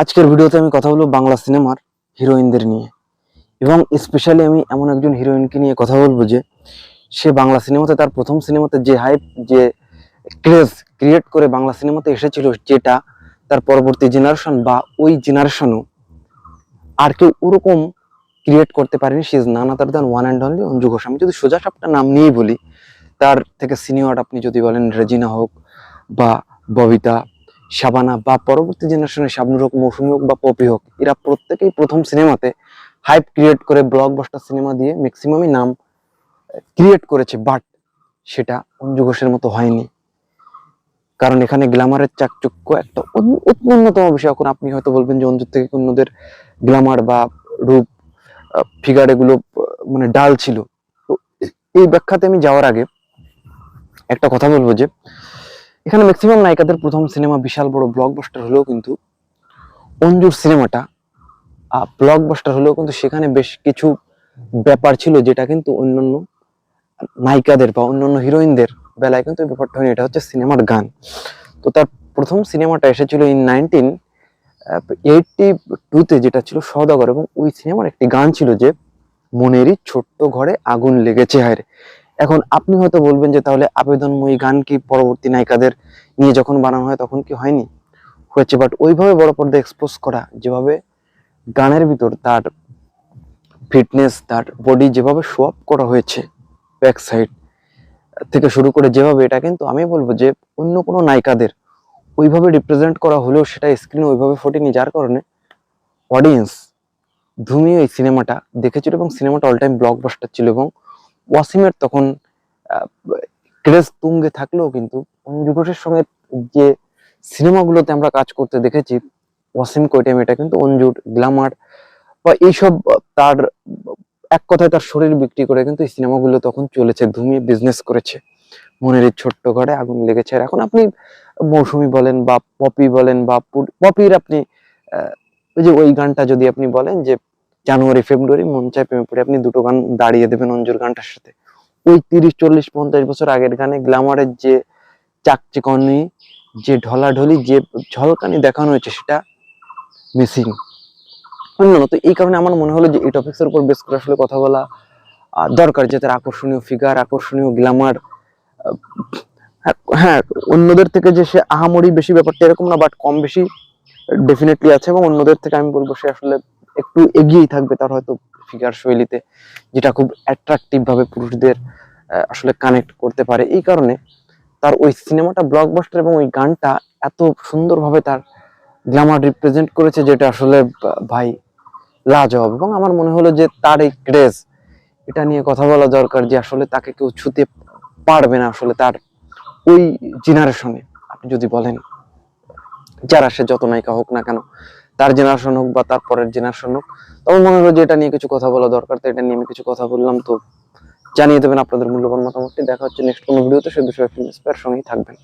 আজকের ভিডিওতে আমি কথা বলব বাংলা সিনেমার হিরোইনদের নিয়ে। এবং স্পেশালি আমি এমন একজন হিরোইনকে নিয়ে কথা বলব যে, সে বাংলা সিনেমাতে, তার প্রথম সিনেমাতে যে হাইপ যে ক্রেজ ক্রিয়েট করে বাংলা সিনেমাতে এসেছিল, যেটা তার পরবর্তী জেনারেশন বা ওই জেনারেশনও আর কেউ ওরকম ক্রিয়েট করতে পারেনি। সে is none other than one and only Anju Ghosh. আমি যদি সোজা সাপটা নাম নিয়েই বলি, তার থেকে সিনিয়র আপনি যদি বলেন রেজিনা হোক বা ববিতা শাবানা বা পরবর্তী জেনারেশনের শাবনুর হোক, মৌসুমী হোক বা পপি হোক, এরা প্রত্যেকেই প্রথম সিনেমাতে হাইপ ক্রিয়েট করে ব্লকবাস্টার সিনেমা দিয়ে ম্যাক্সিমামই নাম ক্রিয়েট করেছে বাট সেটা অঞ্জু ঘোষের মতো হয়নি। কারণ এখানে গ্ল্যামারের চাকচক্য একটা অন্যতম বিষয়। এখন আপনি হয়তো বলবেন যে অঞ্জুর থেকে অন্যদের গ্ল্যামার বা রূপ ফিগার এগুলো মানে ডাল ছিল। তো এই ব্যাখ্যাতে আমি যাওয়ার আগে একটা কথা বলব যে এখানে ম্যাক্সিমাম নায়িকাদের প্রথম সিনেমা বিশাল বড় ব্লকবাস্টার হলেও কিন্তু অঞ্জুর সিনেমাটা ব্লকবাস্টার হলেও কিন্তু সেখানে বেশ কিছু ব্যাপার ছিল যেটা কিন্তু অন্যান্য নায়িকাদের বা অন্যান্য হিরোইনদের বেলায় কিন্তু ব্যাপারটা হয়নি, এটা হচ্ছে সিনেমার গান। তো তার প্রথম সিনেমাটা এসেছিল ইন নাইনটিন এইটটি টুতে যেটা ছিল সদাগর এবং ওই সিনেমার একটি গান ছিল যে, মনেরই ছোট্ট ঘরে আগুন লেগেছে হায় এখন আপনি হয়তো বলবেন যে তাহলে আবেদনময়ী গান কি পরবর্তী নায়িকাদের নিয়ে যখন বানানো হয় তখন কি হয়নি? হয়েছে বাট ওইভাবে বড় পর্দা এক্সপোজ করা, যেভাবে গানের ভিতর তার ফিটনেস তার বডি যেভাবে শো আপ করা হয়েছে ব্যাক সাইড থেকে শুরু করে যেভাবে, এটা কিন্তু আমি বলব যে অন্য কোনো নায়িকাদের ওইভাবে রিপ্রেজেন্ট করা হলেও সেটা স্ক্রিনে ওইভাবে ফোটেনি, যার কারণে অডিয়েন্স ধুমিয়ে এই সিনেমাটা দেখেছিল এবং সিনেমাটা অল টাইম ব্লকবাস্টার ছিল এবং ওয়াসিমের তখন ক্রেজ তুঙ্গে থাকলেও কিন্তু অঞ্জু সঙ্গে যে সিনেমাগুলোতে আমরা কাজ করতে দেখেছি, ওয়াসিম কোয়েটেম, এটা কিন্তু অঞ্জুর গ্ল্যামার বা এইসব তার, এক কথায় তার শরীর বিক্রি করে কিন্তু এই সিনেমাগুলো তখন চলেছে ধুমিয়ে বিজনেস করেছে। মনের এই ছোট্ট ঘরে আগুন লেগেছে। আর এখন আপনি মৌসুমি বলেন বা পপি বলেন বা পপির আপনি ওই যে ওই গানটা যদি আপনি বলেন যে জানুয়ারি, ফেব্রুয়ারি, মন চায় প্রেমে পড়ে। আপনি দুটো গান দাঁড়িয়ে দেবেন অঞ্জুর গানটার সাথে। ওই তিরিশ, চল্লিশ, পঞ্চাশ বছর আগের গানে গ্ল্যামারের যে চাকচিকনি, যে ঢলাঢলি, যে ঝলকানি দেখানো হয়েছে, সেটা মিসিং অন্যান্য তো এই কারণে আমার মনে হলো যে এই টপিক্সের উপর বেশ করে আসলে কথা বলা দরকার। যে তার আকর্ষণীয় ফিগার আকর্ষণীয় গ্ল্যামার হ্যাঁ অন্যদের থেকে যে সে আহামরি বেশি ব্যাপারটা এরকম না বাট কম বেশি ডেফিনেটলি আছে এবং অন্যদের থেকে আমি বলব সে আসলে একটু এগিয়েই থাকবে তার হয়তো ফিগার শৈলীতে, যেটা খুব অ্যাট্রাকটিভ ভাবে পুরুষদের আসলে কানেক্ট করতে পারে। এই কারণে তার ওই সিনেমাটা ব্লকবাস্টার এবং ওই গানটা এত সুন্দরভাবে তার গ্ল্যামার রিপ্রেজেন্ট করেছে যেটা আসলে ভাই লাজবাব। এবং আমার মনে হলো যে তার এই ক্রেজ এটা নিয়ে কথা বলা দরকার যে আসলে তাকে কেউ ছুতে পারবে না আসলে তার ওই জেনারেশনে আপনি যদি বলেন, যারা সে যত নায়িকা হোক না কেন তার জেনারেশন হোক বা তার পরের জেনারেশন হোক। তখন মনে হলো যে এটা নিয়ে কিছু কথা বলা দরকার, তো এটা নিয়ে আমি কিছু কথা বললাম। তো জানিয়ে দেবেন আপনাদের মূল্যবান মতামতটি। দেখা হচ্ছে নেক্সট কোনো ভিডিওতে সে বিষয়ে ফিল্ম সঙ্গেই থাকবেন।